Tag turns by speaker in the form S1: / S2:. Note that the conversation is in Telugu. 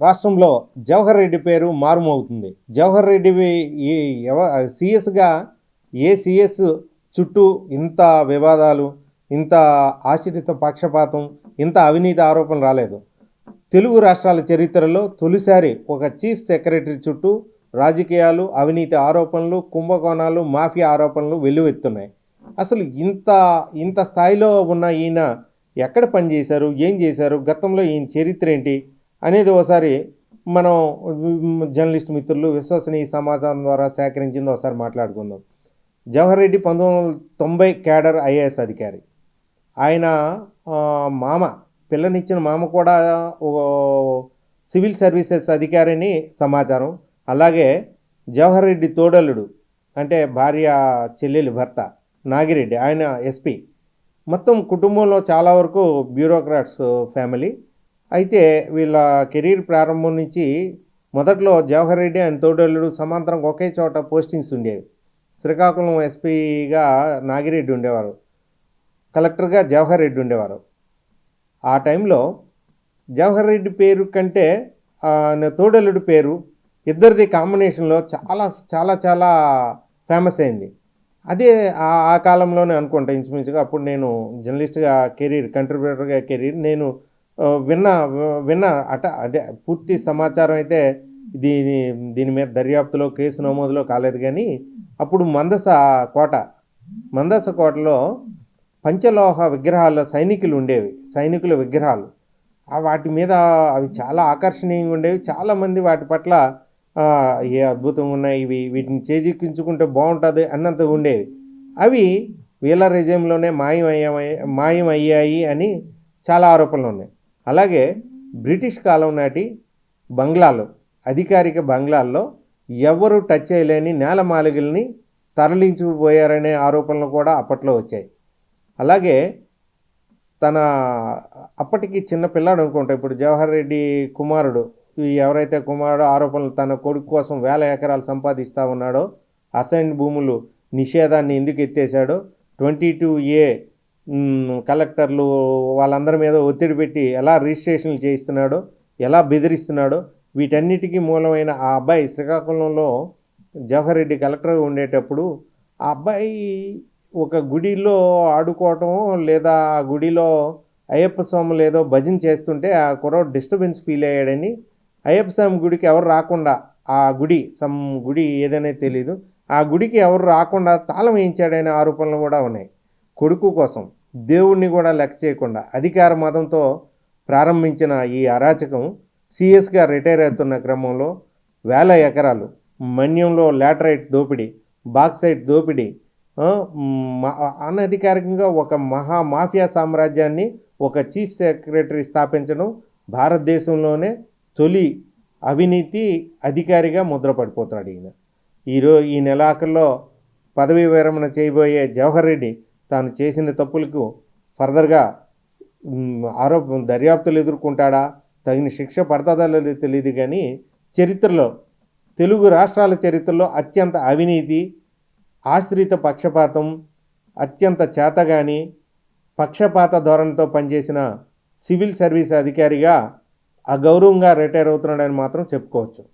S1: రాష్ట్రంలో జవహర్ రెడ్డి పేరు మారుమవుతుంది. జవహర్ రెడ్డి ఎవ సిఎస్గా ఏ సిఎస్ చుట్టూ ఇంత వివాదాలు ఇంత ఆశ్రిత పక్షపాతం ఇంత అవినీతి ఆరోపణలు రాలేదు. తెలుగు రాష్ట్రాల చరిత్రలో తొలిసారి ఒక చీఫ్ సెక్రటరీ చుట్టూ రాజకీయాలు అవినీతి ఆరోపణలు కుంభకోణాలు మాఫియా ఆరోపణలు వెల్లువెత్తున్నాయి. అసలు ఇంత ఇంత స్థాయిలో ఉన్న ఈయన ఎక్కడ పనిచేశారు ఏం చేశారు గతంలో ఈయన చరిత్ర ఏంటి అనేది ఒకసారి మనం జర్నలిస్ట్ మిత్రులు విశ్వసనీయ సమాచారం ద్వారా సేకరించింది ఒకసారి మాట్లాడుకుందాం. జవహర్ రెడ్డి పంతొమ్మిది వందల తొంభై క్యాడర్ ఐఏఎస్ అధికారి. ఆయన మామ పిల్లనిచ్చిన మామ కూడా ఓ సివిల్ సర్వీసెస్ అధికారిని సమాచారం. అలాగే జవహర్ రెడ్డి తోడలుడు అంటే భార్య చెల్లెలి భర్త నాగిరెడ్డి ఆయన ఎస్పీ. మొత్తం కుటుంబంలో చాలా వరకు బ్యూరోక్రాట్స్ ఫ్యామిలీ. అయితే వీళ్ళ కెరీర్ ప్రారంభం నుంచి మొదట్లో జవహర్ రెడ్డి ఆయన తోడల్లుడు సమాంతరం ఒకే చోట పోస్టింగ్స్ ఉండేవి. శ్రీకాకుళం ఎస్పీగా నాగిరెడ్డి ఉండేవారు. కలెక్టర్గా జవహర్ రెడ్డి ఉండేవారు. ఆ టైంలో జవహర్ రెడ్డి పేరు కంటే తోడల్లుడి పేరు ఇద్దరిది కాంబినేషన్లో చాలా చాలా చాలా ఫేమస్ అయింది. అదే ఆ కాలంలోనే అనుకుంటా ఇంచుమించుగా అప్పుడు నేను జర్నలిస్ట్గా కెరీర్ కంట్రిబ్యూటర్గా కెరీర్ నేను విన్న విన్న అట అదే పూర్తి సమాచారం అయితే దీని దీని మీద దర్యాప్తులో కేసు నమోదులో కాలేదు కానీ అప్పుడు మందస కోట మందస కోటలో పంచలోహ విగ్రహాల సైనికులు ఉండేవి సైనికుల విగ్రహాలు. వాటి మీద అవి చాలా ఆకర్షణీయంగా ఉండేవి. చాలామంది వాటి పట్ల ఏ అద్భుతంగా ఉన్నాయి ఇవి వీటిని చేజిక్కించుకుంటే బాగుంటుంది అన్నంత ఉండేవి. అవి వీళ్ళ రెజీమ్లోనే మాయమయ్యాయి మాయం అయ్యాయి అని చాలా ఆరోపణలు ఉన్నాయి. అలాగే బ్రిటిష్ కాలం నాటి బంగ్లాలు అధికారిక బంగ్లాల్లో ఎవరు టచ్ చేయలేని నేలమాలికల్ని తరలించుకుపోయారనే ఆరోపణలు కూడా అప్పట్లో వచ్చాయి. అలాగే తన అప్పటికి చిన్న పిల్లాడు అనుకుంటా ఇప్పుడు జవహర్ రెడ్డి కుమారుడు ఎవరైతే కుమారుడు ఆరోపణలు తన కొడుకు కోసం వేల ఎకరాలు సంపాదిస్తూ ఉన్నాడో అసైన్ భూములు నిషేధాన్ని ఎందుకు ఎత్తేసాడో ట్వంటీ టూ ఏ కలెక్టర్లు వాళ్ళందరి మీద ఒత్తిడి పెట్టి ఎలా రిజిస్ట్రేషన్లు చేయిస్తున్నాడో ఎలా బెదిరిస్తున్నాడో వీటన్నిటికీ మూలమైన ఆ అబ్బాయి శ్రీకాకుళంలో జవహర్ రెడ్డి కలెక్టర్గా ఉండేటప్పుడు ఆ అబ్బాయి ఒక గుడిలో ఆడుకోవటం లేదా ఆ గుడిలో అయ్యప్ప స్వాములు ఏదో భజన చేస్తుంటే ఆ కుర్రోడు డిస్టర్బెన్స్ ఫీల్ అయ్యాడని అయ్యప్ప స్వామి గుడికి ఎవరు రాకుండా ఆ గుడి సమ్ గుడి ఏదనే తెలీదు ఆ గుడికి ఎవరు రాకుండా తాళం వేయించాడనే ఆరోపణలు కూడా ఉన్నాయి. కొడుకు కోసం దేవుణ్ణి కూడా లెక్క చేయకుండా అధికార మతంతో ప్రారంభించిన ఈ అరాచకం సిఎస్గా రిటైర్ అవుతున్న క్రమంలో వేల ఎకరాలు మన్యంలో లాటరైట్ దోపిడీ బాక్సైట్ దోపిడీ అనధికారికంగా ఒక మహా మాఫియా సామ్రాజ్యాన్ని ఒక చీఫ్ సెక్రటరీ స్థాపించడం భారతదేశంలోనే తొలి అవినీతి అధికారిగా ముద్రపడిపోతున్నాడు ఈయన. ఈరో ఈ నెలాఖరులో పదవీ విరమణ చేయబోయే జవహర్ రెడ్డి తాను చేసిన తప్పులకు ఫర్దర్గా ఆరోప దర్యాప్తులు ఎదుర్కొంటాడా? తగిన శిక్ష పడతాదా లేదో తెలియదు కానీ చరిత్రలో తెలుగు రాష్ట్రాల చరిత్రలో అత్యంత అవినీతి ఆశ్రిత పక్షపాతం అత్యంత చేతగాని పక్షపాత ధోరణితో పనిచేసిన సివిల్ సర్వీస్ అధికారిగా అగౌరవంగా రిటైర్ అవుతున్నాడని మాత్రం చెప్పుకోవచ్చు.